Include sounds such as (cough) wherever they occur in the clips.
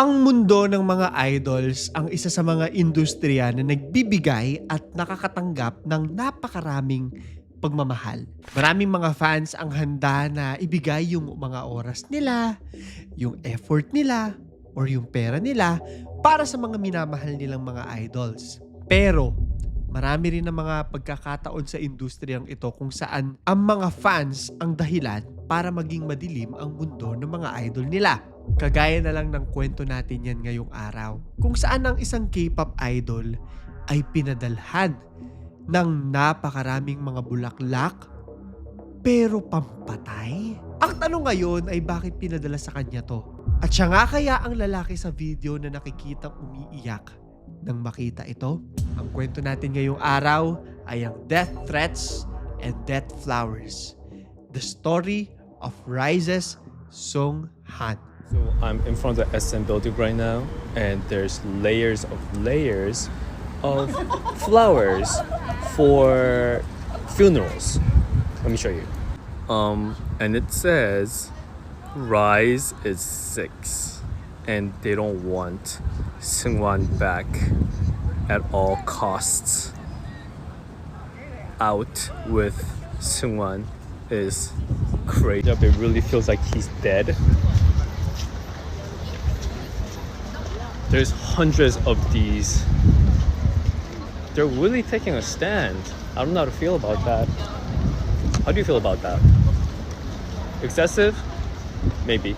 Ang mundo ng mga idols ang isa sa mga industriya na nagbibigay at nakakatanggap ng napakaraming pagmamahal. Maraming mga fans ang handa na ibigay yung mga oras nila, yung effort nila, or yung pera nila para sa mga minamahal nilang mga idols. Pero, marami rin ng mga pagkakataon sa industriyang ito kung saan ang mga fans ang dahilan para maging madilim ang mundo ng mga idol nila. Kagaya na lang ng kwento natin yan ngayong araw. Kung saan ang isang K-pop idol ay pinadalhan ng napakaraming mga bulaklak pero pampatay? Ang tanong ngayon ay bakit pinadala sa kanya to? At siya nga kaya ang lalaki sa video na nakikitang umiiyak nang makita ito? Ang kwento natin ngayong araw ay ang Death Threats and Death Flowers. The story of Rises Sung Han. So I'm in front of the SM building right now, and there's layers of layers of (laughs) flowers for funerals. Let me show you. Um, and it says, "Rise is six, and they don't want Seungwan back at all costs. Out with Seungwan is crazy. It really feels like he's dead." There's hundreds of these. They're really taking a stand. I don't know how to feel about that. How do you feel about that? Excessive? Maybe.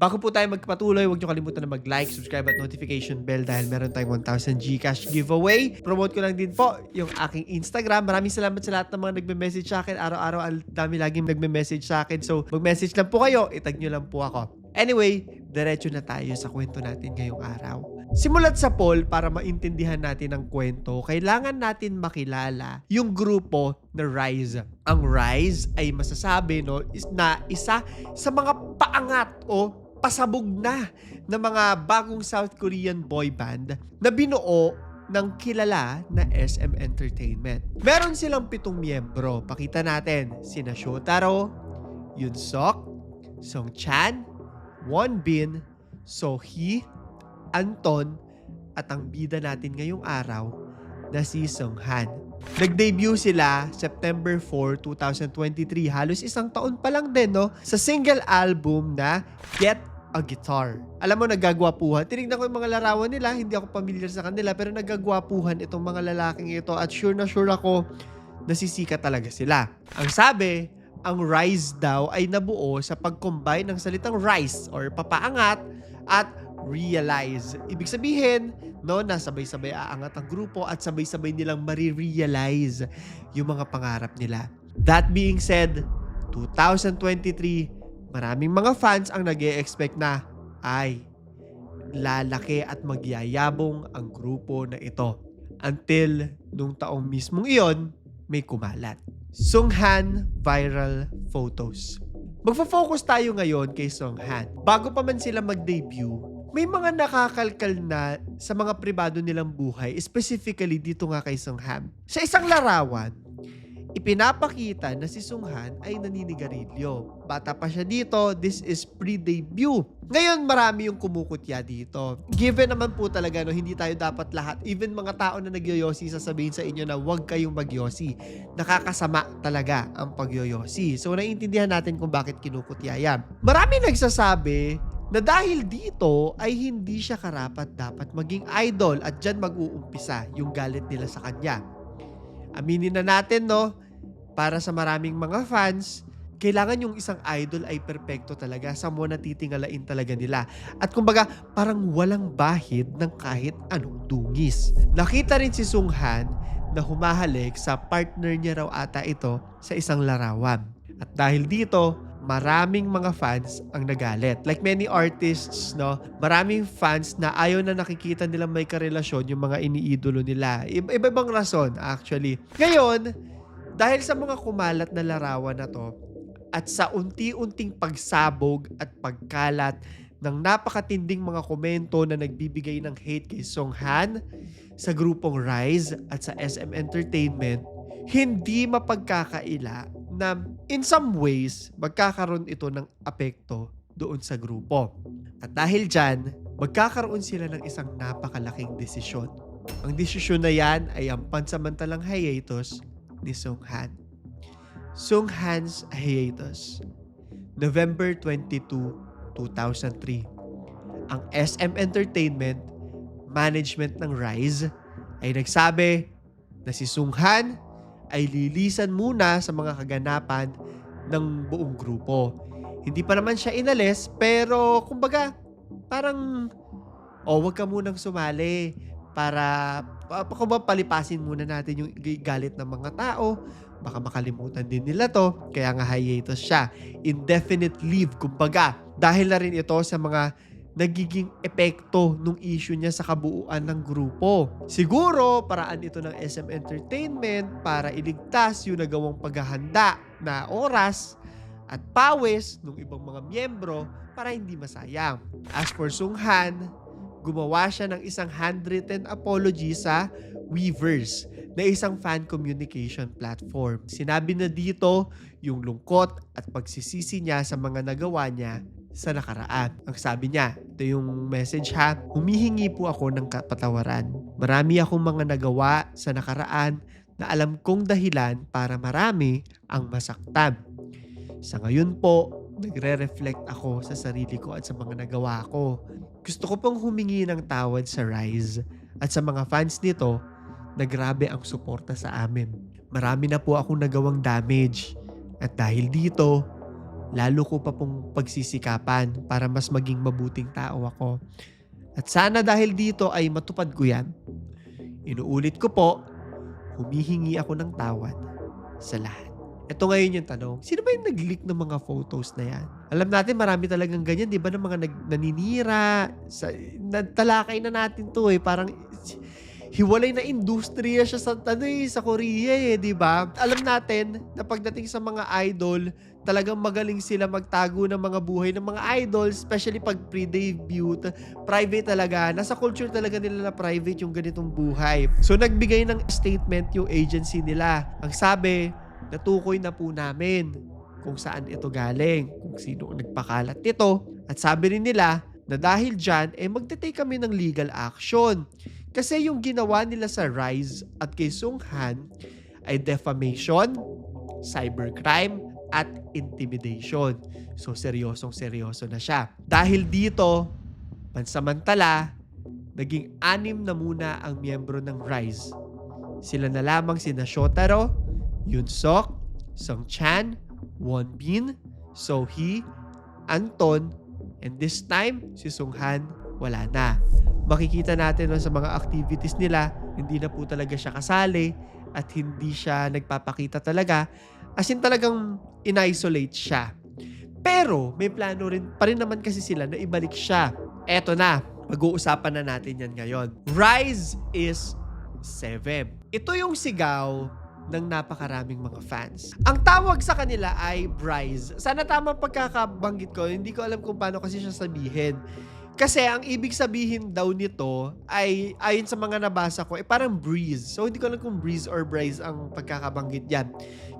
Bago po tayo magpatuloy, huwag niyo kalimutan na mag-like, subscribe at notification bell dahil meron tayong 1,000 Gcash giveaway. Promote ko lang din po yung aking Instagram. Maraming salamat sa lahat ng mga nagme-message sa akin. Araw-araw, ang dami laging nagme-message sa akin. So, mag-message lang po kayo. Itag niyo lang po ako. Anyway, diretso na tayo sa kwento natin ngayong araw. Simulat sa poll para maintindihan natin ang kwento, kailangan natin makilala yung grupo na Rise. Ang Rise ay masasabi no, is na isa sa mga paangat o pasabog na ng mga bagong South Korean boy band na binuo ng kilala na SM Entertainment. Meron silang pitong miyembro. Pakita natin, sina Shotaro, Yunsok, Songchan, Wonbin, Sohee, Anton, at ang bida natin ngayong araw na si Songhan. Nag-debut sila September 4, 2023. Halos isang taon pa lang din, no? Sa single album na Get a Guitar. Alam mo, nagagwapuhan. Tinignan ko yung mga larawan nila. Hindi ako familiar sa kanila. Pero nagagwapuhan itong mga lalaking ito. At sure na sure ako, nasisika talaga sila. Ang sabi, ang rise daw ay nabuo sa pag-combine ng salitang rise or papaangat at realize. Ibig sabihin, no, na sabay-sabay aangat ang grupo at sabay-sabay nilang marirealize yung mga pangarap nila. That being said, 2023, maraming mga fans ang nag expect na, ay, lalaki at magyayabong ang grupo na ito. Until, nung taong mismong iyon, may kumalat. Sunghan Viral Photos. Magfo-focus tayo ngayon kay Songhan. Bago pa man sila mag-debut, may mga nakakalkal na sa mga pribado nilang buhay, specifically dito nga kay Songhan. Sa isang larawan, ipinapakita na si Sunghan ay naninigarilyo. Bata pa siya dito, this is pre-debut. Ngayon, marami yung kumukutya dito. Given naman po talaga, no, hindi tayo dapat lahat, even mga tao na nagyoyosi, sasabihin sa inyo na huwag kayong magyosi. Nakakasama talaga ang pagyoyosi. So, naiintindihan natin kung bakit kinukutya yan. Marami nagsasabi na dahil dito ay hindi siya karapat dapat maging idol at dyan mag-uumpisa yung galit nila sa kanya. Aminin na natin, no? Para sa maraming mga fans, kailangan yung isang idol ay perpekto talaga. Sa mo natitingalain talaga nila. At kumbaga, parang walang bahid ng kahit anong dungis. Nakita rin si Sunghan na humahalik sa partner niya raw ata ito sa isang larawan. At dahil dito, maraming mga fans ang nagalit. Like many artists, no, maraming fans na ayaw na nakikita nila may karelasyon yung mga iniidolo nila. Iba- Iba-ibang rason, actually. Ngayon, dahil sa mga kumalat na larawan na to, at sa unti-unting pagsabog at pagkalat ng napakatinding mga komento na nagbibigay ng hate kay Songhan sa grupong Rise at sa SM Entertainment, hindi mapagkakaila na in some ways, magkakaroon ito ng apekto doon sa grupo. At dahil dyan, magkakaroon sila ng isang napakalaking desisyon. Ang desisyon na yan ay ang pansamantalang hiatus ni Sung Han. Sung Han's hiatus. November 22, 2003. Ang SM Entertainment, management ng Rise, ay nagsabi na si Sung Han ay lilisan muna sa mga kaganapan ng buong grupo. Hindi pa naman siya inalis, pero kumbaga, parang, oh, wag ka munang sumali para, pa, pa, kumbaga, palipasin muna natin yung galit ng mga tao. Baka makalimutan din nila to, kaya nga hiatus siya. Indefinite leave, kumbaga. Dahil na rin ito sa mga nagiging epekto nung issue niya sa kabuuan ng grupo. Siguro, paraan ito ng SM Entertainment para iligtas yung nagawang paghahanda na oras at pawis ng ibang mga miyembro para hindi masayang. As for Sung Han, gumawa siya ng isang handwritten apology sa Weavers na isang fan communication platform. Sinabi na dito yung lungkot at pagsisisi niya sa mga nagawa niya sa nakaraan. Ang sabi niya, ito yung message ha, humihingi po ako ng kapatawaran. Marami akong mga nagawa sa nakaraan na alam kong dahilan para marami ang masaktan. Sa ngayon po, nagre-reflect ako sa sarili ko at sa mga nagawa ko. Gusto ko pong humingi ng tawad sa Rise at sa mga fans nito na grabe ang suporta sa amin. Marami na po akong nagawang damage at dahil dito, lalo ko pa pong pagsisikapan para mas maging mabuting tao ako. At sana dahil dito ay matupad ko yan. Inuulit ko po, humihingi ako ng tawad sa lahat. Ito ngayon yung tanong, sino ba yung nag-leak ng mga photos na yan? Alam natin marami talagang ganyan, di ba, ng mga nag, naninira. Sa, natalakay na natin to eh, parang hiwalay na industriya siya sa, ano eh, sa Korea eh, di ba? Alam natin na pagdating sa mga idol, talagang magaling sila magtago ng mga buhay ng mga idol, especially pag pre-debut, private talaga. Nasa culture talaga nila na private yung ganitong buhay. So nagbigay ng statement yung agency nila. Ang sabi, natukoy na po namin kung saan ito galing, kung sino ang nagpakalat nito. At sabi rin nila na dahil dyan, eh magte-take kami ng legal action. Kasi yung ginawa nila sa Rise at kay Sung Han ay defamation, cybercrime, at intimidation. So seryosong seryoso na siya. Dahil dito, pansamantala, naging anim na muna ang miyembro ng Rise. Sila na lamang sina Shotaro, Yoon Sok, Sung Chan, Won Bin, So Hee, Anton, and this time, si Sung Han wala na. Makikita natin sa mga activities nila, hindi na po talaga siya kasali at hindi siya nagpapakita talaga. As in talagang in-isolate siya. Pero may plano rin pa rin naman kasi sila na ibalik siya. Eto na, pag-uusapan na natin yan ngayon. Rise is 7. Ito yung sigaw ng napakaraming mga fans. Ang tawag sa kanila ay Bryce. Sana tama pagkakabanggit ko, hindi ko alam kung paano kasi siya sabihin. Kasi ang ibig sabihin daw nito ay ayon sa mga nabasa ko, eh parang breeze. So hindi ko alam kung breeze or brise ang pagkakabanggit yan.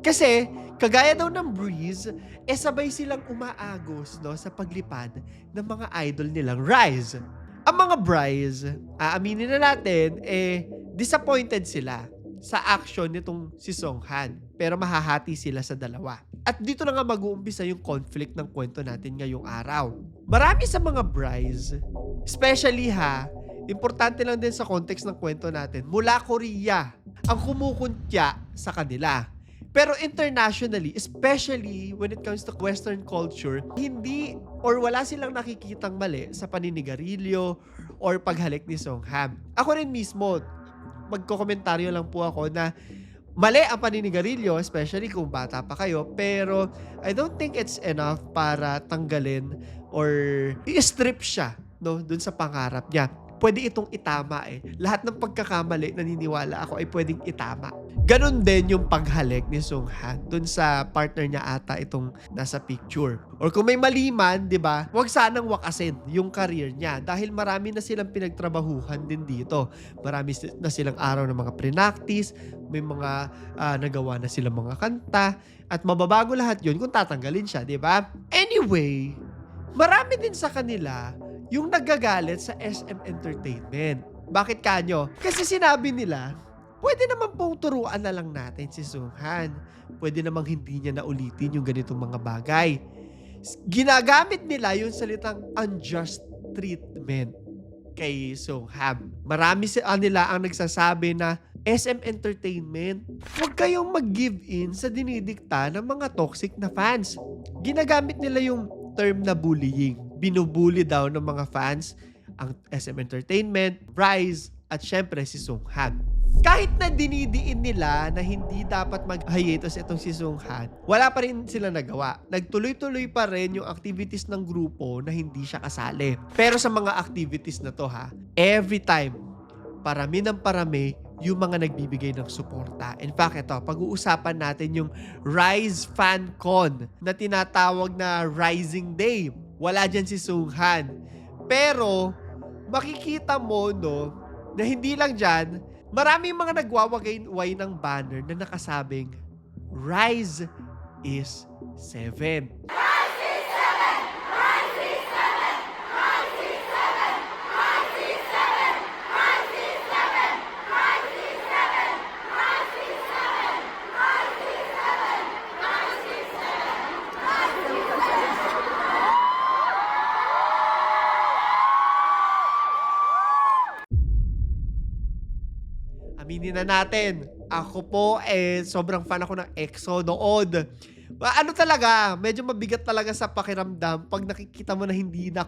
Kasi kagaya daw ng breeze, eh sabay silang umaagos no, sa paglipad ng mga idol nilang Rise. Ang mga Bryce, aaminin na natin, eh disappointed sila sa action nitong si Song Han. Pero mahahati sila sa dalawa. At dito na nga mag-uumpisa yung conflict ng kwento natin ngayong araw. Marami sa mga brides, especially ha, importante lang din sa context ng kwento natin, mula Korea ang kumukuntya sa kanila. Pero internationally, especially when it comes to Western culture, hindi or wala silang nakikitang mali sa paninigarilyo or paghalik ni Song Han. Ako rin mismo, magkokomentaryo lang po ako na mali ang paninigarilyo, especially kung bata pa kayo, pero I don't think it's enough para tanggalin or i-strip siya no, dun sa pangarap niya. Pwede itong itama eh. Lahat ng pagkakamali, naniniwala ako, ay pwedeng itama. Ganon din yung paghalik ni Sung Han dun sa partner niya ata itong nasa picture. Or kung may mali man, di ba, wag sanang wakasin yung career niya dahil marami na silang pinagtrabahuhan din dito. Marami na silang araw ng mga pre-practice, may mga ah, nagawa na silang mga kanta, at mababago lahat yun kung tatanggalin siya, di ba? Anyway, marami din sa kanila yung nagagalit sa SM Entertainment. Bakit kanyo? Kasi sinabi nila, pwede naman pong turuan na lang natin si Sung Han. Pwede namang hindi niya na ulitin yung ganitong mga bagay. Ginagamit nila yung salitang unjust treatment kay Han. Marami sa nila ang nagsasabi na SM Entertainment, huwag kayong mag-give in sa dinidikta ng mga toxic na fans. Ginagamit nila yung term na bullying. Binubuli daw ng mga fans ang SM Entertainment, Rise, at syempre si Sung Han. Kahit na dinidiin nila na hindi dapat mag-hiatus itong si Sung Han, wala pa rin sila nagawa. Nagtuloy-tuloy pa rin yung activities ng grupo na hindi siya kasali. Pero sa mga activities na to ha, every time, parami ng parami yung mga nagbibigay ng suporta. In fact, ito, pag-uusapan natin yung Rise Fan Con na tinatawag na Rising Day. Wala dyan si Sung Han. Pero, makikita mo, no, na hindi lang dyan, maraming mga nagwawagay ng banner na nakasabing, Rise is 7. Na natin, ako po eh sobrang fan ako ng EXO noon. Ma- Ano talaga, medyo mabigat talaga sa pakiramdam pag nakikita mo na hindi na-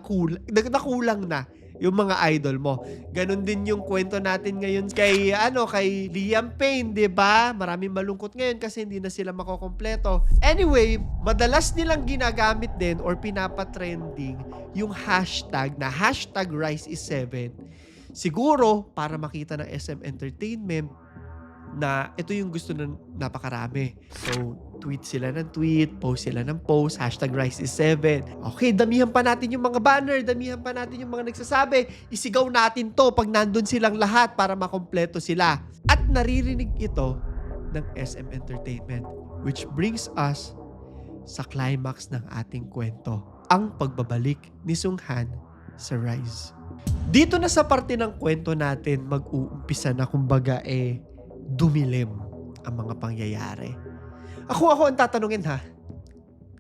nakulang na yung mga idol mo. Ganon din yung kwento natin ngayon kay ano kay Liam Payne, 'di ba? Maraming malungkot ngayon kasi hindi na sila makokompleto. Anyway, madalas nilang ginagamit din or pinapatrending yung hashtag na hashtag Rise is 7 siguro para makita ng SM Entertainment na ito yung gusto ng napakarami. So, tweet sila ng tweet, post sila ng post, hashtag Rise is 7. Okay, damihan pa natin yung mga banner, damihan pa natin yung mga nagsasabi. Isigaw natin to pag nandun silang lahat para makompleto sila. At naririnig ito ng SM Entertainment. Which brings us sa climax ng ating kwento. Ang pagbabalik ni Sung Han sa Rise. Dito na sa parte ng kwento natin mag-uumpisa na kumbaga eh dumilim ang mga pangyayari. Ako ako ang tatanungin ha.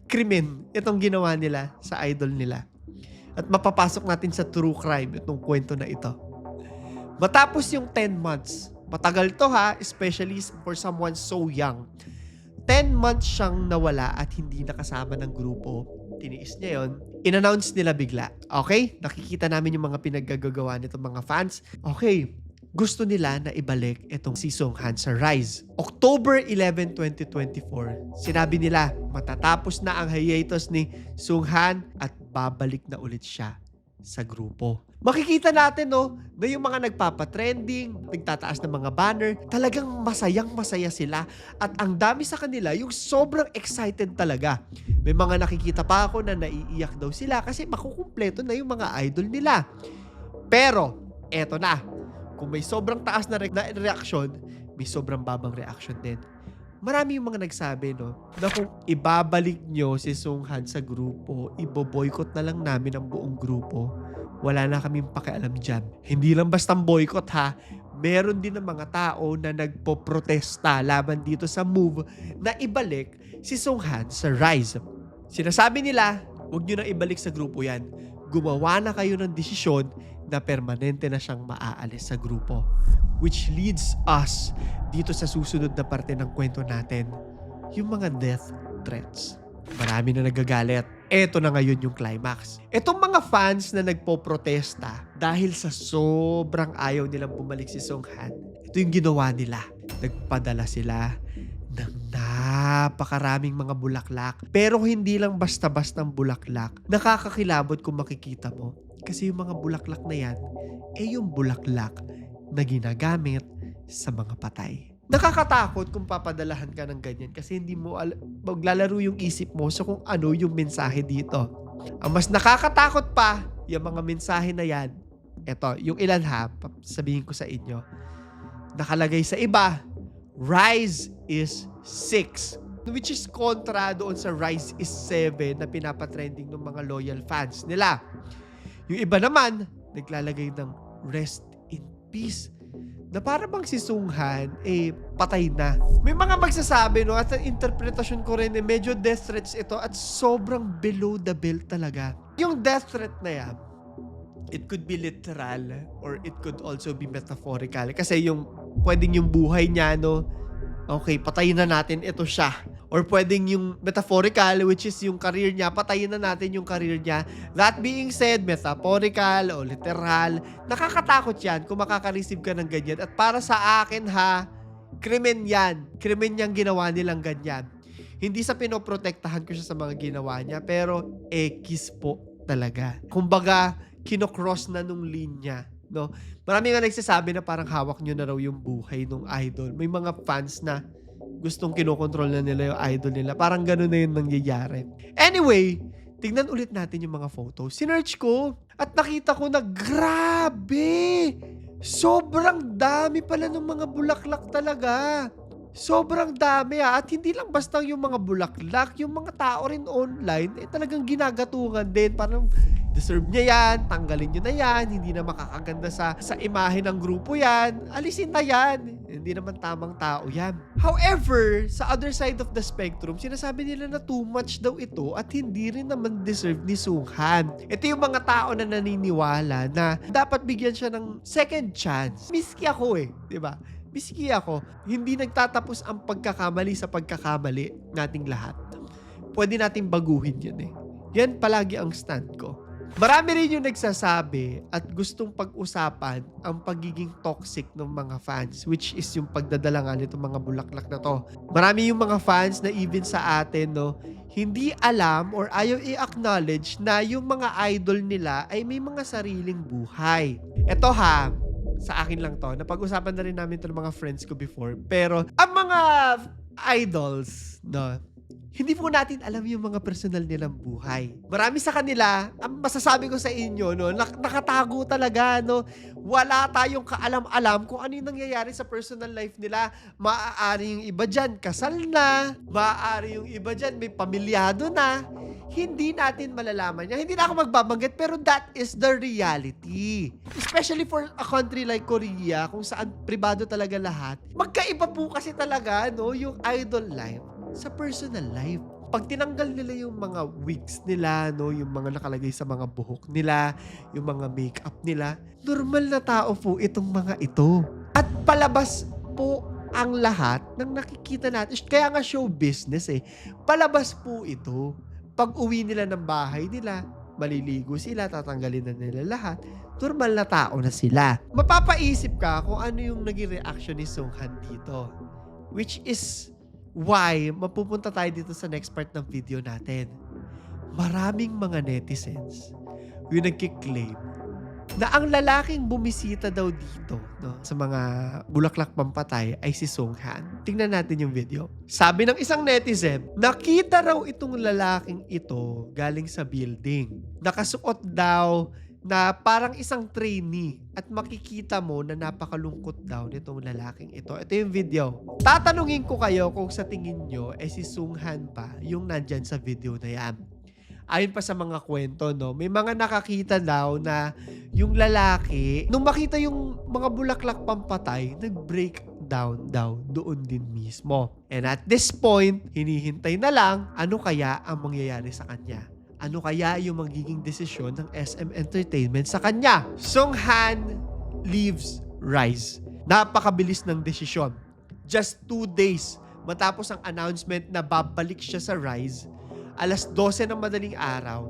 Krimen itong ginawa nila sa idol nila. At mapapasok natin sa true crime itong kwento na ito. Matapos yung 10 months, matagal to ha, especially for someone so young. 10 months siyang nawala at hindi nakasama ng grupo. Tiniis niya yon. In-announce nila bigla. Okay? Nakikita namin yung mga pinaggagawa nito mga fans. Okay. Gusto nila na ibalik itong si Song Han sa Rise. October 11, 2024, sinabi nila matatapos na ang hiatus ni Sung Han at babalik na ulit siya sa grupo. Makikita natin no, na yung mga nagpapatrending, nagtataas ng mga banner, talagang masayang masaya sila at ang dami sa kanila yung sobrang excited talaga. May mga nakikita pa ako na naiiyak daw sila kasi makukumpleto na yung mga idol nila. Pero, eto na. Kung may sobrang taas na, re- na reaksyon, may sobrang babang reaction din. Marami yung mga nagsabi, no, na kung ibabalik nyo si Sung Han sa grupo, iboboykot na lang namin ang buong grupo. Wala na kaming pakialam dyan. Hindi lang bastang boykot ha, meron din ng mga tao na nagpo-protesta laban dito sa move na ibalik si Sung Han sa Rise. Sinasabi nila, huwag nyo na ibalik sa grupo yan. Gumawa na kayo ng desisyon na permanente na siyang maaalis sa grupo. Which leads us dito sa susunod na parte ng kwento natin, yung mga death threats. Marami na nagagalit. Eto na ngayon yung climax. Etong mga fans na nagpo-protesta dahil sa sobrang ayaw nilang bumalik si Song Han, ito yung ginawa nila. Nagpadala sila ng napakaraming mga bulaklak. Pero hindi lang basta-bastang bulaklak. Nakakakilabot kung makikita mo. Kasi yung mga bulaklak na yan, eh yung bulaklak na ginagamit sa mga patay. Nakakatakot kung papadalahan ka ng ganyan kasi hindi mo al- maglalaro yung isip mo sa kung ano yung mensahe dito. Ang mas nakakatakot pa, yung mga mensahe na yan, eto, yung ilan ha, sabihin ko sa inyo, nakalagay sa iba, Rise is 6. Which is kontra doon sa Rise is 7 na pinapatrending ng mga loyal fans nila. Yung iba naman, naglalagay ng Rest in Peace na para bang si Sunghan, eh, patay na. May mga magsasabi, no, at ang interpretasyon ko rin, eh, medyo death threats ito at sobrang below the belt talaga. Yung death threat na yan, it could be literal or it could also be metaphorical. Kasi yung, pwedeng yung buhay niya, no, okay, patayin na natin, ito siya. Or pwedeng yung metaphorical, which is yung career niya, patayin na natin yung career niya. That being said, metaphorical o literal, nakakatakot yan kung makaka-receive ka ng ganyan. At para sa akin ha, krimen yan. Krimen niyang ginawa nilang ganyan. Hindi sa pinoprotektahan ko siya sa mga ginawa niya, pero ekis po talaga. Kumbaga, kinocross na nung linya. No? Marami nga nagsasabi na parang hawak nyo na raw yung buhay nung idol. May mga fans na gustong kinokontrol na nila yung idol nila. Parang gano'n na yun nangyayari. Anyway, tignan ulit natin yung mga photos. Sinearch ko at nakita ko na grabe! Sobrang dami pala ng mga bulaklak talaga. Sobrang dami ah. At hindi lang basta yung mga bulaklak, yung mga tao rin online, eh talagang ginagatungan din. Parang deserve niya yan, tanggalin niyo na yan, hindi na makakaganda sa, sa imahe ng grupo yan, alisin na yan. Hindi naman tamang tao yan. However, sa other side of the spectrum, sinasabi nila na too much daw ito at hindi rin naman deserve ni Sunghan. Ito yung mga tao na naniniwala na dapat bigyan siya ng second chance. Miski ako eh, di ba? Miski ako, hindi nagtatapos ang pagkakamali sa pagkakamali nating lahat. Pwede nating baguhin yun eh. Yan palagi ang stand ko. Marami rin yung nagsasabi at gustong pag-usapan ang pagiging toxic ng mga fans which is yung pagdadala nga nitong mga bulaklak na to. Marami yung mga fans na even sa atin no, hindi alam or ayaw i-acknowledge na yung mga idol nila ay may mga sariling buhay. Ito ha, sa akin lang to. Napag-usapan na rin namin to ng mga friends ko before. Pero ang mga idols, no, hindi po natin alam yung mga personal nilang buhay. Marami sa kanila, ang masasabi ko sa inyo, no, nak- nakatago talaga, no. Wala tayong kaalam-alam kung ano yung nangyayari sa personal life nila. Maaari yung iba dyan, kasal na. Maaari yung iba dyan, may pamilyado na. Hindi natin malalaman yan. Hindi na ako magbabanggit, pero that is the reality. Especially for a country like Korea, kung saan pribado talaga lahat. Magkaiba po kasi talaga, no, yung idol life sa personal life. Pag tinanggal nila yung mga wigs nila, no, yung mga nakalagay sa mga buhok nila, yung mga makeup nila, normal na tao po itong mga ito. At palabas po ang lahat ng nakikita natin. Kaya nga show business eh. Palabas po ito. Pag uwi nila ng bahay nila, maliligo sila, tatanggalin na nila lahat. Normal na tao na sila. Mapapaisip ka kung ano yung naging reaction ni Sung Han dito. Which is why mapupunta tayo dito sa next part ng video natin. Maraming mga netizens yung nagkiklaim na ang lalaking bumisita daw dito no, sa mga bulaklak pampatay ay si Sung Han. Tingnan natin yung video. Sabi ng isang netizen, nakita raw itong lalaking ito galing sa building. Nakasuot daw na parang isang trainee at makikita mo na napakalungkot daw nitong lalaking ito. Ito yung video. Tatanungin ko kayo kung sa tingin nyo eh si Sung Han pa yung nandyan sa video na yan. Ayon pa sa mga kwento, no, may mga nakakita daw na yung lalaki, nung makita yung mga bulaklak pampatay, nag-break down daw doon din mismo. And at this point, hinihintay na lang ano kaya ang mangyayari sa kanya ano kaya yung magiging desisyon ng SM Entertainment sa kanya. Song Han leaves Rise. Napakabilis ng desisyon. Just two days matapos ang announcement na babalik siya sa Rise, alas 12 ng madaling araw,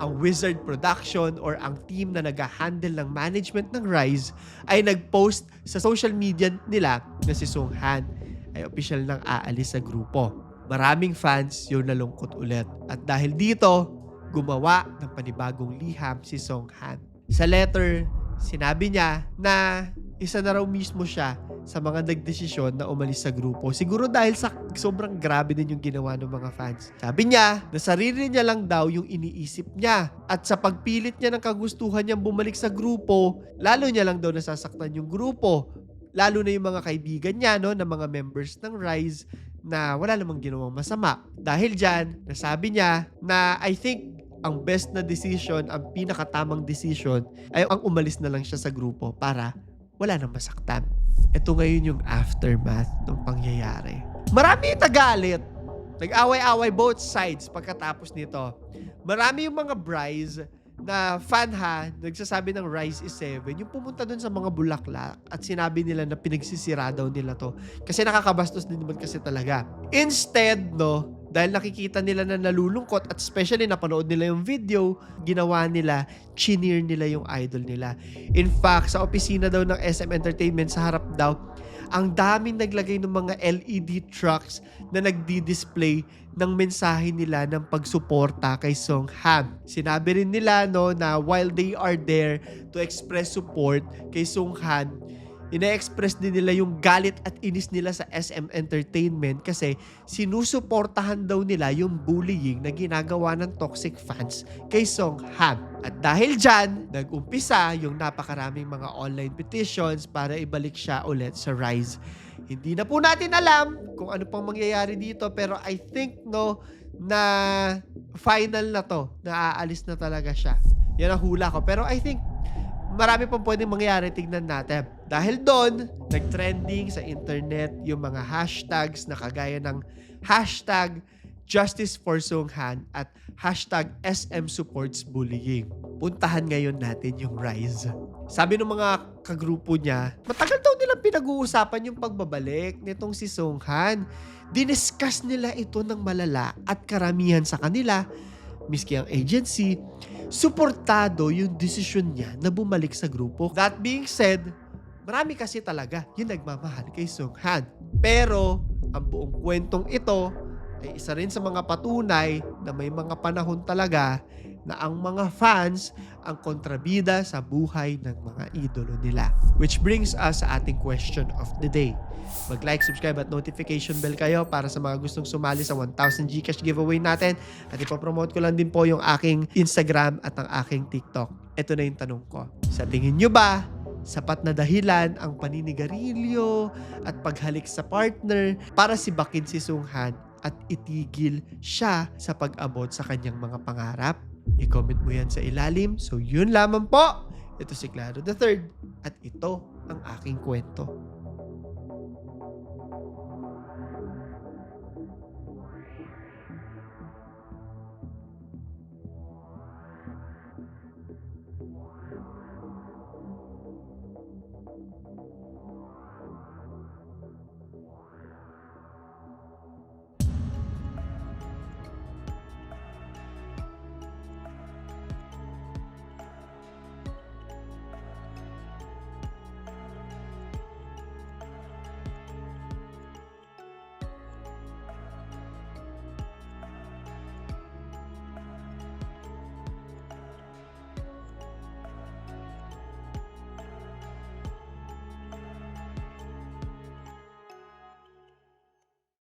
ang Wizard Production or ang team na nag-handle ng management ng Rise ay nag-post sa social media nila na si Sung Han ay official nang aalis sa grupo. Maraming fans yung nalungkot ulit. At dahil dito, gumawa ng panibagong liham si Song Han. Sa letter, sinabi niya na isa na raw mismo siya sa mga nagdesisyon na umalis sa grupo. Siguro dahil sa sobrang grabe din yung ginawa ng mga fans. Sabi niya, na sarili niya lang daw yung iniisip niya. At sa pagpilit niya ng kagustuhan niyang bumalik sa grupo, lalo niya lang daw nasasaktan yung grupo. Lalo na yung mga kaibigan niya, no, na mga members ng Rise na wala namang ginawang masama. Dahil dyan, nasabi niya na I think ang best na decision, ang pinakatamang decision ay ang umalis na lang siya sa grupo para wala nang masaktan. Ito ngayon yung aftermath ng pangyayari. Marami yung nagalit. Nag-away-away both sides pagkatapos nito. Marami yung mga Bryce na fan ha, nagsasabi ng Rise is 7, yung pumunta dun sa mga bulaklak at sinabi nila na pinagsisira daw nila to. Kasi nakakabastos din naman kasi talaga. Instead, no, dahil nakikita nila na nalulungkot at especially napanood nila yung video, ginawa nila, chineer nila yung idol nila. In fact, sa opisina daw ng SM Entertainment, sa harap daw, ang daming naglagay ng mga LED trucks na nagdi-display ng mensahe nila ng pagsuporta kay Song Han. Sinabi rin nila no na while they are there to express support kay Song Han, ina-express din nila yung galit at inis nila sa SM Entertainment kasi sinusuportahan daw nila yung bullying na ginagawa ng toxic fans kay Song Han. At dahil dyan, nag-umpisa yung napakaraming mga online petitions para ibalik siya ulit sa Rise. Hindi na po natin alam kung ano pang mangyayari dito pero I think no na final na to, na aalis na talaga siya. Yan ang hula ko. Pero I think marami pang pwedeng mangyari, tignan natin. Dahil doon, nag-trending sa internet yung mga hashtags na kagaya ng hashtag Justice for Song Han at hashtag SM Supports Bullying. Puntahan ngayon natin yung Rise. Sabi ng mga kagrupo niya, matagal daw nilang pinag-uusapan yung pagbabalik nitong si Song Han. Diniscuss nila ito ng malala at karamihan sa kanila, miski ang agency, suportado yung desisyon niya na bumalik sa grupo. That being said, marami kasi talaga yung nagmamahal kay Song Han. Pero, ang buong kwentong ito ay isa rin sa mga patunay na may mga panahon talaga na ang mga fans ang kontrabida sa buhay ng mga idolo nila. Which brings us sa ating question of the day. Mag-like, subscribe at notification bell kayo para sa mga gustong sumali sa 1,000 Gcash giveaway natin. At ipopromote ko lang din po yung aking Instagram at ang aking TikTok. Ito na yung tanong ko. Sa tingin nyo ba, sapat na dahilan ang paninigarilyo at paghalik sa partner para si Bakin si Sunghan at itigil siya sa pag-abot sa kanyang mga pangarap? I-comment mo yan sa ilalim. So yun lamang po. Ito si Claro the Third at ito ang aking kwento.